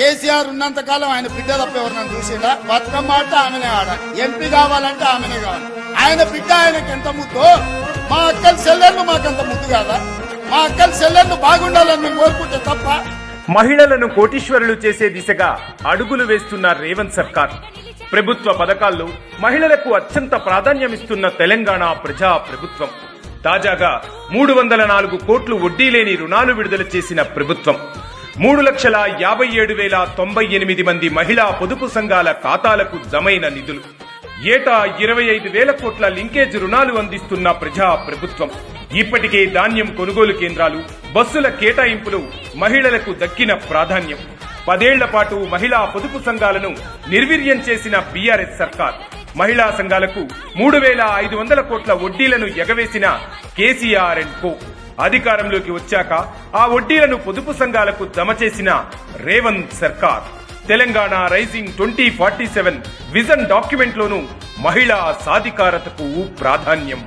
కేసీఆర్ ఉన్నంత కాలం ఆయన బిడ్డ తప్ప ఎవరినైనా చూసిండా? బతుకమ్మ అంటే ఆమెనే ఆడ. ఎంపీ కావాలంటే ఆమెనే కావాలి. ఆయన బిడ్డ ఆయనకి ఎంత ముద్దు? మా అక్కల సెల్లర్లు మాకంత ముద్దు కాదా? మా అక్కల సెల్లర్లు బాగుండాలని మేము కోరుకుంటే తప్ప. మహిళలను కోటీశ్వరులు చేసే దిశగా అడుగులు వేస్తున్న రేవంత్ సర్కార్. ప్రభుత్వ పథకాల్లో మహిళలకు అత్యంత ప్రాధాన్యమిస్తున్న తెలంగాణ ప్రజా ప్రభుత్వం తాజాగా మూడు వందల నాలుగు కోట్లు వడ్డీ లేని రుణాలు విడుదల చేసిన ప్రభుత్వం. మూడు లక్షల యాభై ఏడు వేల తొంభై ఎనిమిది మంది మహిళా పొదుపు సంఘాల ఖాతాలకు జమైన నిధులు. ఏటా ఇరవై ఐదు వేల కోట్ల లింకేజ్ రుణాలు అందిస్తున్న ప్రజా ప్రభుత్వం ఇప్పటికే ధాన్యం కొనుగోలు కేంద్రాలు బస్సుల కేటాయింపులు మహిళలకు దక్కిన ప్రాధాన్యం. పదేళ్ళ పాటు మహిళా పొదుపు సంఘాలను నిర్వీర్యం చేసిన బీఆర్ఎస్ సర్కార్. మహిళా సంఘాలకు మూడు వేల ఐదు వందల కోట్ల వడ్డీలను ఎగవేసిన కేసీఆర్ అండ్ కో. అధికారంలోకి వచ్చాక ఆ వడ్డీలను పొదుపు సంఘాలకు జమ చేసిన రేవంత్ సర్కార్. Telangana rising twenty forty seven vision document లోను మహిళా సాధికారతకు ప్రాధాన్యం.